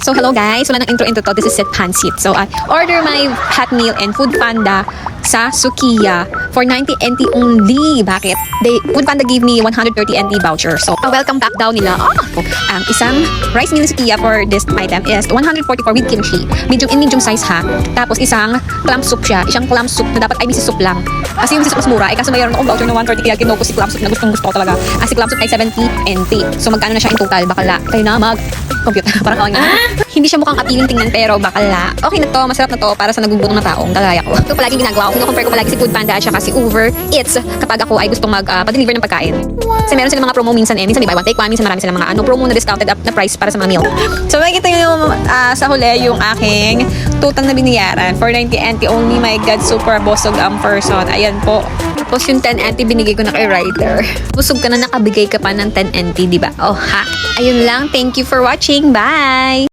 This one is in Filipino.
So hello guys, wala nang intro-intro to. This is Set Pansit. So I order my hot meal and Food Panda sa Sukiya for 90 NT only. Bakit? They, Food Panda gave me 130 NT voucher. So a welcome pack daw nila. Oh, ang isang rice meal Sukiya for this item is 144 with kimchi. Medium in medium size ha. Tapos isang clam soup siya. Isang clam soup na dapat ay miso soup lang. Kasi yung miso soup mas mura. Eh kaso mayroon akong voucher na 130 kaya kinuha ko si clam soup na gustong gusto ko talaga. Kasi clam soup ay 70 NT. So magkano na siya in total? Bakala. Kaya na mag computer. Parang kawang Hindi siya mukhang appealing tingnan pero bakala. Okay na to, masarap na to para sa nagugutom na taong kagaya ko. Ito palaging ginagawa ko. Kino-compare ko palagi si Food Panda at saka si Uber Eats kapag ako ay gustong mag-deliver ng pagkain. Kasi meron silang mga promo minsan eh. Minsan may buy one take one, minsan marami silang mga ano, promo na discounted up na price para sa mga meal. So makikita nyo yung ah, sa huli yung aking total na biniyaran. 490 NT only. My God, super bosog ang person. Ayan po. Tapos yung 10 NT binigay ko na kay Ryder. Busog ka na nakabigay ka pa ng 10 NT, di ba? Oh ha. Ayun lang. Thank you for watching. Bye!